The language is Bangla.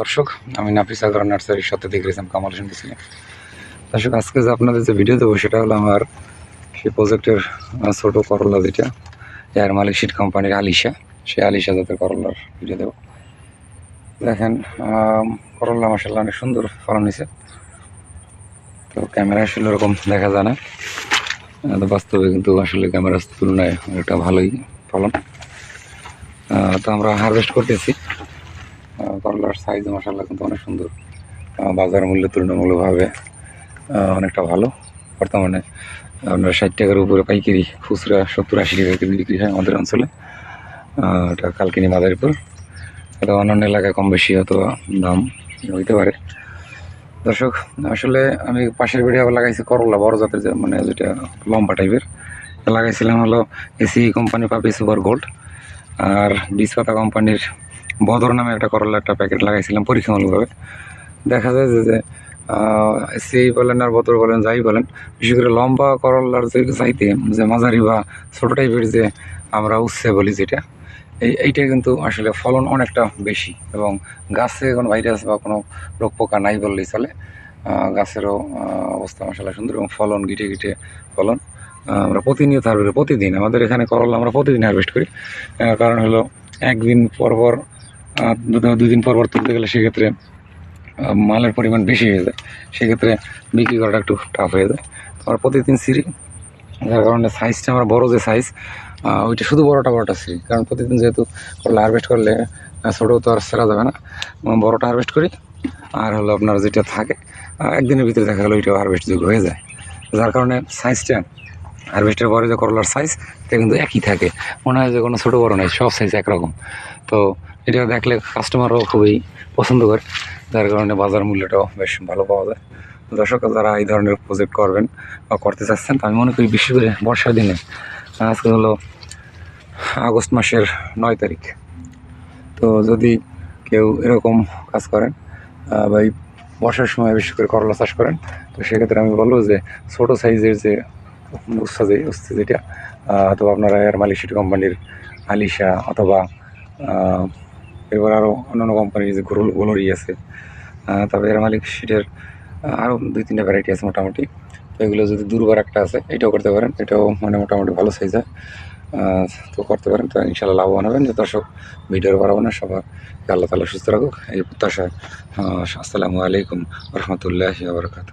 দর্শক, আমি নাফিস আগর নার্সারির সাথে দেখে গেছিলাম কামাল হোসেন ছিলাম দর্শক, আজকে যে আপনাদের যে ভিডিও দেবো, সেটা হলো আমার সেই প্রজেক্টের ছোটো করলা যেটা, এয়ার মালিক কোম্পানির আলিশা। সেই আলিশা জাতের করলার ভিডিও দেবো। দেখেন করলা মাসাল্লাহ অনেক সুন্দর ফলন হয়েছে। তো ক্যামেরা আসলে ওরকম দেখা যায় না। তো বাস্তবে কিন্তু আসলে ক্যামেরার তুলনায় একটা ভালোই ফলন। তো আমরা হারভেস্ট করতেছি। সাইজ মশাল্লা কিন্তু অনেক সুন্দর। বাজার মূল্য তুলনামূলকভাবে অনেকটা ভালো। বর্তমানে আপনার ষাট টাকার উপরে পাইকারি খুচরা সত্তর আশি টাকা কেজি বিক্রি হয় আমাদের অঞ্চলে। এটা কালকিনি মাদারীপুর। এটা অন্যান্য এলাকায় কম বেশি হয়তো দাম হইতে পারে। দর্শক, আসলে আমি পাশের বেড়ে আবার লাগাইছি করলা, বড় জাতের মানে যেটা লম্বা টাইপের। লাগাইছিলাম হলো এসি কোম্পানি পাপি সুপার গোল্ড। আর বিষপাতা কোম্পানির বদর নামে একটা করলা একটা প্যাকেট লাগাইছিলাম পরীক্ষামূলকভাবে। দেখা যায় যে সেই বলেন আর বদর বলেন যাই বলেন বিশেষ করে লম্বা করলার যে চাইতে যে মাঝারি বা ছোটো টাইপের যে আমরা উচ্ছে বলি যেটা এই এইটা কিন্তু আসলে ফলন অনেকটা বেশি এবং গাছে কোনো ভাইরাস বা কোনো রোগ পোকা নাই বললেই চলে। গাছেরও অবস্থা মশালা সুন্দর এবং ফলন গিটে গিটে ফলন আমরা প্রতিনিয়ত হারভেস্ট প্রতিদিন আমাদের এখানে করলা আমরা প্রতিদিন হারভেস্ট করি। কারণ হলো একদিন পর পর আহ, দু- দুদিন পর পর তুলতে গেলে সেক্ষেত্রে মালের পরিমাণ বেশি হয়ে যায়। সেক্ষেত্রে বিক্রি করাটা একটু টাফ হয়ে যায়। তো আমরা প্রতিদিন সিঁড়ি যার কারণে সাইজটা আমরা বড় যে সাইজ ওইটা শুধু বড়টা বড়টা সিঁড়ি কারণ প্রতিদিন যেহেতু করলে হারভেস্ট করলে ছোটো তো আর সেরা যাবে না। বড়টা হারভেস্ট করি, আর হলো আপনার যেটা থাকে একদিনের ভিতরে দেখা গেলো ওইটাও হারভেস্ট যোগ্য হয়ে যায়। যার কারণে সাইজটা হারভেস্টের পরে যে করলার সাইজ এটা কিন্তু একই থাকে। মনে হয় যে কোনো ছোটো বড়ো নেই, সব সাইজ একরকম। তো এটা দেখলে কাস্টমারও খুবই পছন্দ করে। যার কারণে বাজার মূল্যটাও বেশ ভালো পাওয়া যায়। দর্শক, যারা এই ধরনের প্রজেক্ট করবেন বা করতে চাচ্ছেন আমি মনে করি বিশেষ করে বর্ষার দিনে, আজকে হলো আগস্ট মাসের নয় তারিখ। তো যদি কেউ এরকম কাজ করেন বা এই বর্ষার সময় বেশি করে করলা চাষ করেন, তো সেক্ষেত্রে আমি বলব যে ছোটো সাইজের যে উৎসা যে উচ্ছে যেটা অথবা আপনারা এয়ার মালিক সিটি কোম্পানির আলিশা অথবা এবার আরও অন্যান্য কোম্পানির যে গোল গোলরি আছে তারপরে এয়ার মালিক শিটের আরও দুই তিনটা ভ্যারাইটি আছে মোটামুটি। তো এগুলো যদি দুর্বার একটা আছে এটাও করতে পারেন। এটাও মানে মোটামুটি ভালো সাইজ হয় তো করতে পারেন। তো ইনশাল্লাহ লাভবান হবেন। যে দর্শক ভিডিওর বাড়াবো না সবার আল্লাহ তালা সুস্থ রাখুক। এই প্রত্যাশায় আহ, আসসালামু আলাইকুম রহমতুল্লাহ বারকাত